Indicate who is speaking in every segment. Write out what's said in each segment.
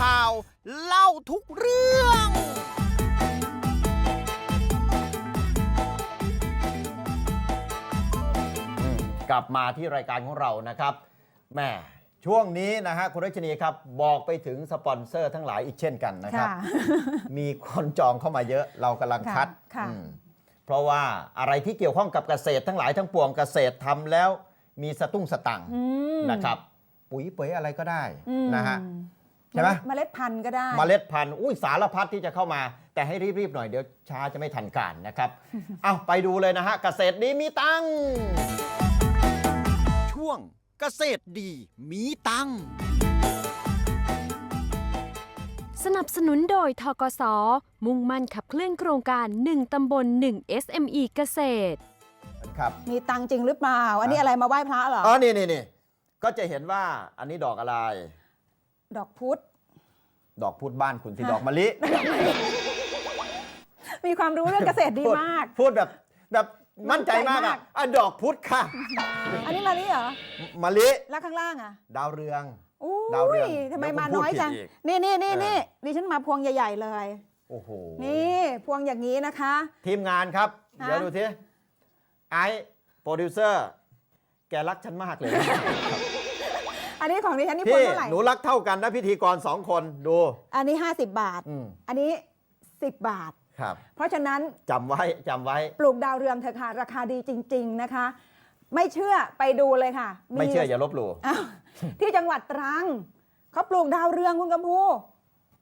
Speaker 1: ข่าว เล่าทุกเรื่อง
Speaker 2: อืมกลับมาที่รายการของเรานะครับแหม่ช่วงนี้นะฮะคุณรัชนีครับ บอกไปถึงสปอนเซอร์ทั้งหลายอีกเช่นกันนะครับ
Speaker 3: ค่ะ
Speaker 2: มีคนจองเข้ามาเยอะเรากำลังคัด
Speaker 3: ค่ะ
Speaker 2: อืมเพราะว่าอะไรที่เกี่ยวข้องกับเกษตรทั้งหลายทั้งปวงเกษตรทำแล้วมีสตุ้งสตังค์
Speaker 3: อืม
Speaker 2: นะครับ ปุ๋ยเป๋ยอะไรก็ได้
Speaker 3: อืม
Speaker 2: นะฮะ ใช่ไหม
Speaker 3: เมล็ดพันธุ์ก็ได้
Speaker 2: เมล็ดพันธุ์อุ้ยสารพัดที่จะเข้ามา แต่ให้รีบๆหน่อยเดี๋ยวช้าจะไม่ทันการนะครับเอาไปดูเลยนะฮะเกษตรดีมีตังค์
Speaker 1: ช่วงเกษตรดีมีตังค์
Speaker 4: สนับสนุนโดยทกส มุ่งมั่นขับเคลื่อนโครงการ 1 ตำบล 1 SME เกษตร
Speaker 2: ครับ
Speaker 3: มีตังค์จริงหรือเปล่า อันนี้อะไรมาไหว้พระเหรอ
Speaker 2: อ๋อนี่นี่นี่ก็จะเห็นว่าอันนี้ดอกอะไร
Speaker 3: ดอกพุธ
Speaker 2: ดอกพุธบ้านคุณที่ดอกมะลิ
Speaker 3: มีความรู้เรื่องเกษตรดี
Speaker 2: พู
Speaker 3: มาก
Speaker 2: พูดแบบแบบมั่นใจมาก
Speaker 3: มั่นใจมา
Speaker 2: อะ
Speaker 3: ก
Speaker 2: อะดอกพุธค่ะ
Speaker 3: อันนี้มาลิเหรอ
Speaker 2: มะลิ
Speaker 3: แล้วข้างล่างอะ
Speaker 2: ดาวเรือง
Speaker 3: อุ้
Speaker 2: ดาวเรือง
Speaker 3: ยทำไม
Speaker 2: เดี๋ยวผม
Speaker 3: มาน้อยจัง
Speaker 2: พูดผิดอีก
Speaker 3: นี่นี่นี่
Speaker 2: เออ
Speaker 3: นี่ดิฉันมาพวงใหญ่ ๆ เลย
Speaker 2: โอ้โห
Speaker 3: นี่พวงอย่างนี้นะคะ
Speaker 2: ทีมงานครับ
Speaker 3: ฮะ
Speaker 2: เดี๋ยวดูทีไอซ์โปรดิวเซอร์ แกรักฉันมากเลยนะ
Speaker 3: อันนี้ของดิฉันนี่พวง
Speaker 2: พี่
Speaker 3: เท่าไหร่
Speaker 2: หนูรักเท่ากันนะพิธีกรสองคนดู
Speaker 3: อันนี้ 50 บาท
Speaker 2: อืม
Speaker 3: อันนี้ 10 บาท
Speaker 2: ครับ
Speaker 3: เพราะฉะนั้น
Speaker 2: จำไว้จำไว้
Speaker 3: ปลูกดาวเรืองเถอะค่ะ ราคาดีจริง ๆนะคะ ไม่เชื่อไปดูเลยค่ะ
Speaker 2: ไม่เชื่ออย่าลบหลู่
Speaker 3: อ้าวที่จังหวัดตรังเขาปลูกดาวเรืองคุณกำพู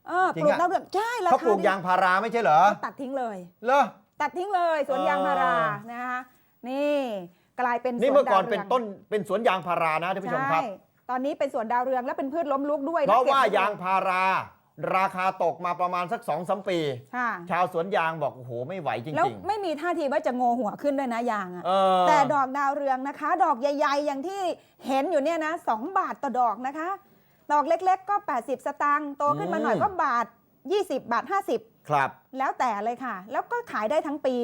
Speaker 3: เออ
Speaker 2: จริ
Speaker 3: ป
Speaker 2: ง
Speaker 3: ลูก
Speaker 2: อะ
Speaker 3: ดาวเรืองใช่ราคา
Speaker 2: เขาปลูก
Speaker 3: ดี
Speaker 2: ยางพาราไม่ใช่เหรอ
Speaker 3: เขาตัดทิ้งเลย
Speaker 2: เหรอ
Speaker 3: ตัดทิ้งเลยสวนยางพารานะคะนี่กลายเป็นสวน
Speaker 2: นี่เมื่อก่อน
Speaker 3: ดาวรื
Speaker 2: เป็นต้นเป็นสวนยางพารานะท่านผู้ชมครับ
Speaker 3: ใช่ ตอนนี้เป็นสวนดาวเรืองและเป็นพืชล้มลุกด้วย
Speaker 2: เพราะ
Speaker 3: แล้ก็บ
Speaker 2: ว่า
Speaker 3: ไว้
Speaker 2: ยางพารา ราคาตกมาประมาณสักสองสามปี
Speaker 3: ค่ะ
Speaker 2: ชาวสวนยางบอกโอ้โหไม่ไหวจ
Speaker 3: แล้ว
Speaker 2: ริง
Speaker 3: ไม่มีท่าทีว่าจะโงหัวขึ้นด้วยนะยางอะ
Speaker 2: ๆเออ
Speaker 3: แต่ดอกดาวเรืองนะคะ ดอกใหญ่ ๆ อย่างที่เห็นอยู่เนี่ยนะสองบาทต่อดอกนะคะ ดอกเล็ก ๆ ก็ 80 สตางค์โตขึ้นมาหน่อยก็บาท 20 บาท 50
Speaker 2: ครับ
Speaker 3: แล้วแต่เลยค่ะ แล้วก็ขายได้ทั้งปี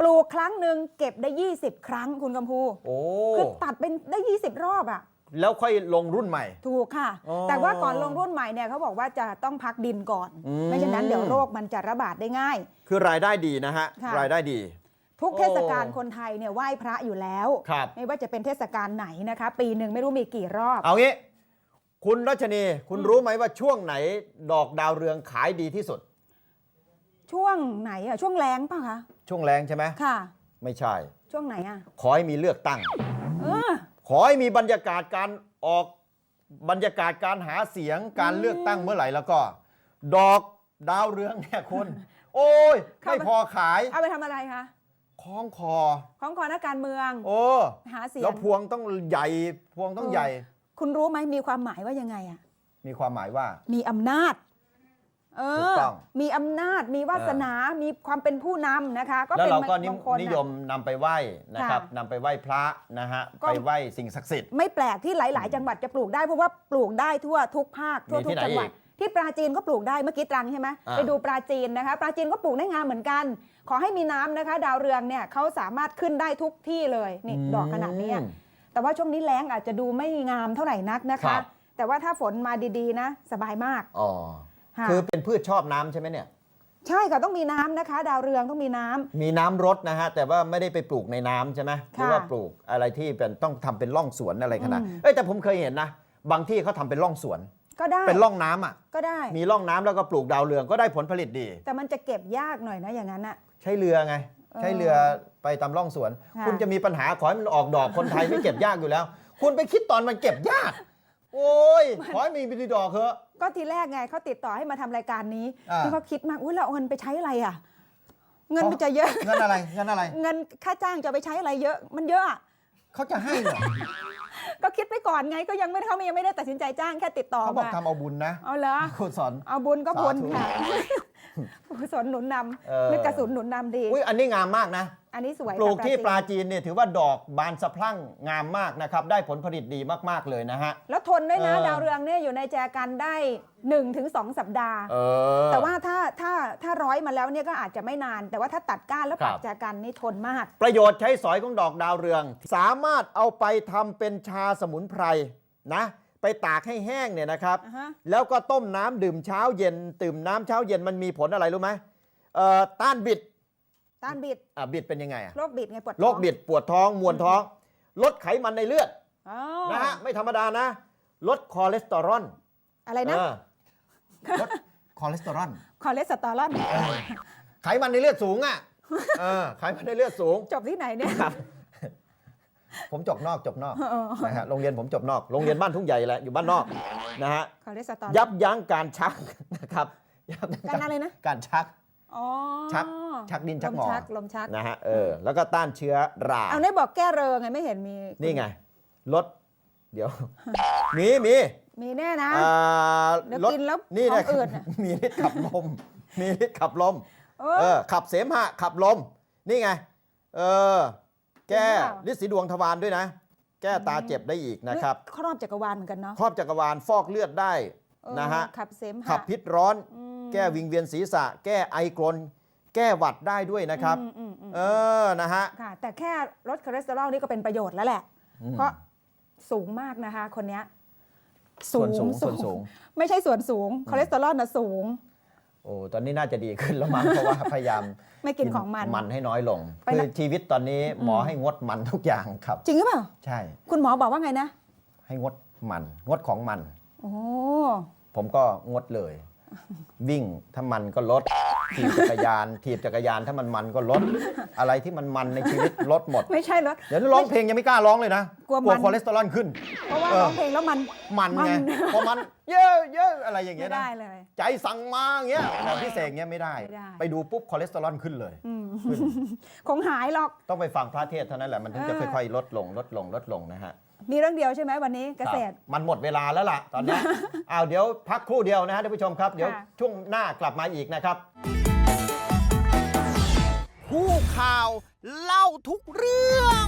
Speaker 3: ปลูกครั้งหนึ่งเก็บได้ 20 ครั้งคุณกำพู
Speaker 2: โอ้
Speaker 3: คือตัดเป็นได้ 20 รอบอะ
Speaker 2: แล้วค่อยลงรุ่นใหม่
Speaker 3: ถูกค่ะ
Speaker 2: อ๋อ
Speaker 3: แต่ว่าก่อนลงรุ่นใหม่เนี่ยเขาบอกว่าจะต้องพักดินก่อน
Speaker 2: อืม
Speaker 3: ไม่ฉะนั้นเดี๋ยวโรคมันจะระบาดได้ง่าย
Speaker 2: คือรายได้ดีนะฮะ
Speaker 3: ค่ะ
Speaker 2: รายได้ดี
Speaker 3: ทุก
Speaker 2: โอ้
Speaker 3: เทศกาลคนไทยเนี่ยไหว้พระอยู่แล้ว
Speaker 2: ครับ
Speaker 3: ไม่ว่าจะเป็นเทศกาลไหนนะคะ ปีหนึ่งไม่รู้มีกี่รอบ
Speaker 2: เอางี้ คุณรัชนี คุณรู้ไหมว่าช่วงไหนดอกดาวเรืองขายดีที่สุด
Speaker 3: ช่วงไหนอะช่วงแรงป่ะคะ
Speaker 2: ช่วงแรงใช่ไหม
Speaker 3: ค่ะ
Speaker 2: ไม่ใช่
Speaker 3: ช่วงไหนอะ
Speaker 2: ขอให้มีเลือกตั้ง
Speaker 3: เออ
Speaker 2: ขอให้มีบรรยากาศการออกบรรยากาศการหาเสียงการ
Speaker 3: อืม
Speaker 2: เลือกตั้งเมื่อไหร่แล้วก็ ดอกดาวเรืองเนี่ยคุณ โอ้ย
Speaker 3: เข้า
Speaker 2: ไม่
Speaker 3: ไป
Speaker 2: พอขาย
Speaker 3: เอาไปทำอะไรคะ
Speaker 2: คล้องคอ
Speaker 3: ของคอนักการเมือง
Speaker 2: โอ้
Speaker 3: หาเสีย
Speaker 2: แล้ว
Speaker 3: ง
Speaker 2: พวงต้องใหญ่พวงต้อง
Speaker 3: เออ
Speaker 2: ใหญ่
Speaker 3: คุณรู้ไหมมีความหมายว่ายังไงอะ
Speaker 2: มีความหมายว่า
Speaker 3: มีอำนาจ เอ
Speaker 2: ถู
Speaker 3: อก
Speaker 2: ต้อง
Speaker 3: มีอำนาจมีวาสนา มีความเป็นผู้นำนะคะ ก็
Speaker 2: แล้ว
Speaker 3: เป็น
Speaker 2: เราก็นิ
Speaker 3: มงคล
Speaker 2: นิ
Speaker 3: น่ะ
Speaker 2: ยมนำไปไหว้นะครับ
Speaker 3: ค่ะ
Speaker 2: นำไปไหว้พระนะฮะ
Speaker 3: ก็
Speaker 2: ไปไหว้สิ่งศักดิ์สิทธิ์
Speaker 3: ไม่แปลกที่หลาย ๆ จังหวัดจะปลูกได้เพราะว่าปลูกได้ทั่วทุกภาคทั่ว
Speaker 2: มี
Speaker 3: ทุ
Speaker 2: ที่
Speaker 3: ก
Speaker 2: ไหน
Speaker 3: จังหวัด
Speaker 2: อีก
Speaker 3: ที่ปราจีนก็ปลูกได้เมื่อกี้ตรังใช่ไหม
Speaker 2: อ่า
Speaker 3: ไปดูปราจีนนะคะ ปราจีนก็ปลูกได้งามเหมือนกัน ขอให้มีน้ำนะคะ ดาวเรืองเนี่ยเขาสามารถขึ้นได้ทุกที่เลยนี่ดอกขนาดเนี้ย
Speaker 2: อืม
Speaker 3: แต่ว่าช่วงนี้แล้งอาจจะดูไม่งามเท่าไหร่นักนะ
Speaker 2: ครั
Speaker 3: คะ
Speaker 2: บ
Speaker 3: แต่ว่าถ้าฝนมาดีๆนะ สบายมาก
Speaker 2: อ๋อ
Speaker 3: ค่ะ
Speaker 2: คือเป็นพืชชอบน้ำใช่ไหมเนี่ย
Speaker 3: ใช่ค่ะต้องมีน้ำนะคะ ดาวเรืองต้องมีน้ำ
Speaker 2: มีน้ำรดนะฮะ แต่ว่าไม่ได้ไปปลูกในน้ำใช่ไหมหรือว่าปลูกอะไรที่เป็นต้องทำเป็นร่องสวนอะไรขนาด
Speaker 3: อืม
Speaker 2: เอ้ยแต่ผมเคยเห็นนะ บางที่เขาทำเป็นร่องสวน
Speaker 3: ก็ได้
Speaker 2: เป็นร่องน้ำอะ
Speaker 3: ก็ได้
Speaker 2: มีร่องน้ำแล้วก็ปลูกดาวเรืองก็ได้ผลผลิตดี
Speaker 3: แต่มันจะเก็บยากหน่อยนะอย่างนั้นอะ
Speaker 2: ใช้เรือไง
Speaker 3: เออ
Speaker 2: ใช้เรือไปตามร่องสวน
Speaker 3: ค่ะ
Speaker 2: คุณจะมีปัญหาขอให้มันออกดอกคนไทยไม่เก็บยากอยู่แล้ว คุณไปคิดตอนมันเก็บยาก โอ้ยขอให้มีมีดอกเถอะ
Speaker 3: ก็ทีแรกไงเขาติดต่อให้มาทำรายการนี้
Speaker 2: อ่า
Speaker 3: ที่เขาคิดมากอุ้ยเราเอาเงินไปใช้อะไรอะ เงินมันจะเยอะ
Speaker 2: เงินอะไรเงินอะไร
Speaker 3: เงินค่าจ้างจะไปใช้อะไรเยอะ มันเยอะอะ
Speaker 2: เขาจะให้เหรอ
Speaker 3: ก็คิดไปก่อนไง ก็ยังไม่เขายังไม่ได้ตัดสินใจจ้างแค่ติดต่อ
Speaker 2: เขาบอก
Speaker 3: มา
Speaker 2: ทำเอาบุญนะ
Speaker 3: เอาเหรอ
Speaker 2: คุณสอน
Speaker 3: เอาบุญก็บุญ
Speaker 2: สาธุ
Speaker 3: ค่ะกุศลหนุนน
Speaker 2: เออำ
Speaker 3: นึกกระสุนหนุนนำดี
Speaker 2: อุ้ยอันนี้งามมากนะ
Speaker 3: อันนี้สวย
Speaker 2: ปลูก
Speaker 3: ค่ะ
Speaker 2: ที่ปลา
Speaker 3: จีน
Speaker 2: จีนเนี่ยถือว่าดอกบานสะพรั่งงามมากนะครับ ได้ผลผลิตดีมากๆเลยนะฮะ
Speaker 3: แล้วทนด้วยนะ
Speaker 2: เออ
Speaker 3: ดาวเรืองเนี่ยอยู่ในแจกันได้1นถึงสสัปดาห์
Speaker 2: เออ
Speaker 3: แต่ว่าถ้าถ้าถ้าร้อยมาแล้วเนี่ยก็อาจจะไม่นาน แต่ว่าถ้าตัดก้านแล้ว
Speaker 2: ครั
Speaker 3: ปั
Speaker 2: บ
Speaker 3: กแจกันนี่ทนมาก
Speaker 2: ประโยชน์ใช้สอยของดอกดาวเรือง สามารถเอาไปทำเป็นชาสมุนไพรนะไปตากให้แห้งเนี่ยนะครับ
Speaker 3: อ่าฮะ
Speaker 2: แล้วก็ต้มน้ำดื่มเช้าเย็นดื่มน้ำเช้าเย็นมันมีผลอะไรรู้ไหมเอ่อต้านบิด
Speaker 3: ต้านบิด
Speaker 2: อะบิดเป็นยังไงอะ
Speaker 3: โรคบิดไงปวดท้อง
Speaker 2: โรคบิดปวดท้องมวนท้อง ลดไขมันในเลือด
Speaker 3: อ๋อ
Speaker 2: นะฮะไม่ธรรมดานะ ลดคอเลสเตอรอล
Speaker 3: อะไรนะ
Speaker 2: เออลดคอเลสเตอรอล
Speaker 3: คอเลสเตอรอล
Speaker 2: ไขมันในเลือดสูงอะเออไขมันในเลือดสูง
Speaker 3: จบที่ไหนเนี่ย
Speaker 2: ครับผมจบนอกจบนอก
Speaker 3: อ๋อ
Speaker 2: นะฮะโรงเรียนผมจบนอกโรงเรียนบ้านทุ่งใหญ่แหละอยู่บ้านนอกนะฮะ
Speaker 3: คอเลสเตอรอล
Speaker 2: ยับยั้งการชักนะครับยับยั้ง
Speaker 3: การอะไรนะ
Speaker 2: การชัก
Speaker 3: อ๋อ
Speaker 2: ชักชักดิ้นชักงอ
Speaker 3: ลมชักลมชัก
Speaker 2: นะฮะเออแล้วก็ต้านเชื้อรา
Speaker 3: เอาได้บอกแก้เริงไงไม่เห็นมี
Speaker 2: นี่ไงลดเดี๋ยว มีมี
Speaker 3: มีแน่นะ
Speaker 2: อ่า
Speaker 3: เดี๋ยว
Speaker 2: ลด
Speaker 3: กินแล้ว
Speaker 2: นี่
Speaker 3: ท้
Speaker 2: นะ
Speaker 3: องอืดน่ะ
Speaker 2: มีฤทธิ์ขับลม มีฤทธิ์ขับลม
Speaker 3: เอ
Speaker 2: เอ
Speaker 3: อ
Speaker 2: อขับเสมหะขับลม นี่ไง เออ แก้
Speaker 3: จริงเปล่า
Speaker 2: ฤทธิ์สีดวงทวารด้วยนะ แก้ตาเจ็บได้อีกนะครับ
Speaker 3: ครอบจักรวาลเหมือนกันเนาะ
Speaker 2: ครอบจักรวาลฟอกเลือดได้
Speaker 3: เออ
Speaker 2: นะฮะ
Speaker 3: ขับเสมหะ
Speaker 2: ขับพิษร้อน
Speaker 3: อืม
Speaker 2: แก้วิงเวียนศีรษะ แก้ไอกรนแก้หวัดได้ด้วยนะครับ
Speaker 3: อืมอืมอืม
Speaker 2: เออนะฮะ
Speaker 3: ค่ะ แต่แค่ลดคอเลสเตอรอลนี่ก็เป็นประโยชน์แล้วแหละ
Speaker 2: อืม
Speaker 3: เพราะสูงมากนะคะ คนเนี้ย
Speaker 2: ส่วนสูงส่วนสูง
Speaker 3: ไม่ใช่ส่วนสูงคอเลสเตอรอลนะสูง
Speaker 2: โอ้ตอนนี้น่าจะดีขึ้นแล้วมั้งเพราะว่าพยายาม
Speaker 3: ไม่กินของมัน
Speaker 2: มันให้น้อยลง
Speaker 3: ไป
Speaker 2: คือ
Speaker 3: นะ
Speaker 2: ชีวิตตอนนี้หมอให้งดมันทุกอย่างครับ
Speaker 3: จริงหรือเปล่า
Speaker 2: ใช่
Speaker 3: คุณหมอบอกว่าไงนะ
Speaker 2: ให้งดมัน งดของมัน
Speaker 3: โอ้
Speaker 2: ผมก็งดเลย วิ่งถ้ามันก็ลดถีบจักรยานถีบจักรยานถ้ามันมันก็ลด อะไรที่มันมันในชีวิตลดหมด
Speaker 3: ไม่ใช่รถ
Speaker 2: เดี๋ยวนี้ร้องเพลงยังไม่กล้าร้องเลยนะ
Speaker 3: กลัวมัน
Speaker 2: คอเลสเตอรอลขึ้น
Speaker 3: เพราะว่า
Speaker 2: เออ
Speaker 3: ร้องเพลงแล้วมัน
Speaker 2: มันไง
Speaker 3: มัน
Speaker 2: พอมันเยอะเยอะอะไรอย่าง
Speaker 3: ไม่
Speaker 2: เงี้ยนะ
Speaker 3: ได้เลย
Speaker 2: ใจสั่งมาอย่างเงี้ยแบบพี่เสกเงี้ยไม่ได้
Speaker 3: ไม่ได้
Speaker 2: ไปดูปุ๊บคอเลสเตอรอลขึ้นเลย
Speaker 3: อืม
Speaker 2: ขึ้น
Speaker 3: คงหายหรอก
Speaker 2: ต้องไปฟังพระเทศน์เท่านั้นแหละมันถึงจะ
Speaker 3: เออ
Speaker 2: ค่อยๆลดลงลดลงลดลงนะฮะ
Speaker 3: มีเรื่องเดียวใช่ไหมวันนี้เกษตร
Speaker 2: ครับมันหมดเวลาแล้วล่ะตอนเนี้ยอ้าวเดี๋ยวพักครู่เดียวนะฮะท่านผู้ชมครับ เดี๋ยว
Speaker 3: ค่ะ
Speaker 2: ช่วงหน้ากลับมาอีกนะครับ
Speaker 1: ผู้ข่าวเล่าทุกเรื่อง